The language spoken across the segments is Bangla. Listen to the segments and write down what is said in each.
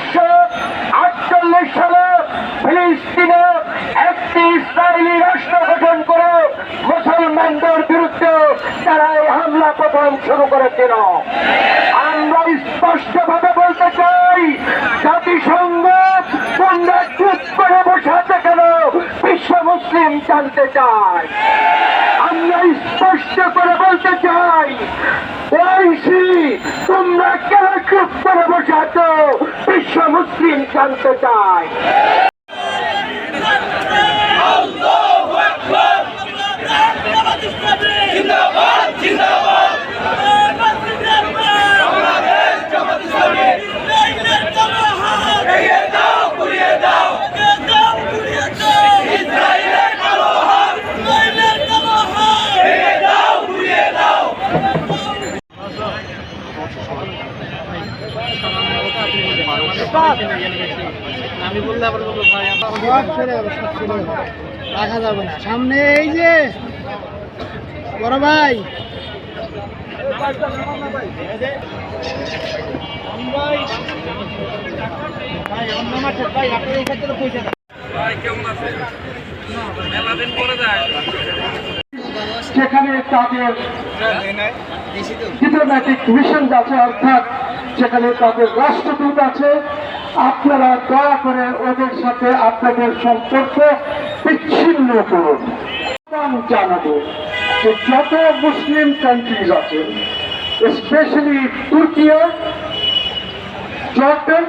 উনিশশো আটচল্লিশ সালে ফিলিস্তিনে একটি ইসরায়েলি রাষ্ট্র গঠন করে মুসলমানদের বিরুদ্ধে তারা এই হামলা প্রথম শুরু করেছিল। আমরা স্পষ্টভাবে বলতে চাই, জাতিসংঘ তোমরা চুপ করে বসাতে কেন? বিশ্ব মুসলিম জানতে চায়। আমরা স্পষ্ট করে বলতে চাই ওইসি তোমরা কেন চুপ করে বসাচ্ছ বিশ্ব মুসলিম জানতে চায় রাখা যাবে না সামনে এই যে বড় ভাই ভাই মাঠে ভাই আপনি এই ক্ষেত্রে পয়সা সেখানে তাদের ডিপ্লোম্যাটিক মিশন আছে অর্থাৎ সেখানে তাদের রাষ্ট্রদূত আছে। আপনারা দয়া করে ওদের সাথে আপনাদের সম্পর্ক বিচ্ছিন্ন করুন। জানাব যে যত মুসলিম কান্ট্রিজ আছে স্পেশালি তুর্কিও, জর্ডান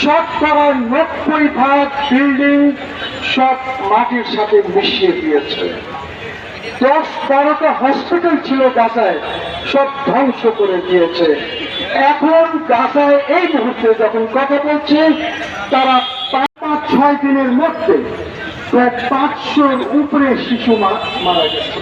শতকরা নব্বই ভাগ বিল্ডিং সব মাটির সাথে মিশিয়ে দিয়েছে। দশ বারোটা হসপিটাল ছিল গাছায় সব ধ্বংস করে দিয়েছে। এখন গাছায় এই মুহূর্তে যখন কথা বলছে, তারা পাঁচ ছয় দিনের মধ্যে প্রায় পাঁচশোর উপরে শিশু মারা গেছে।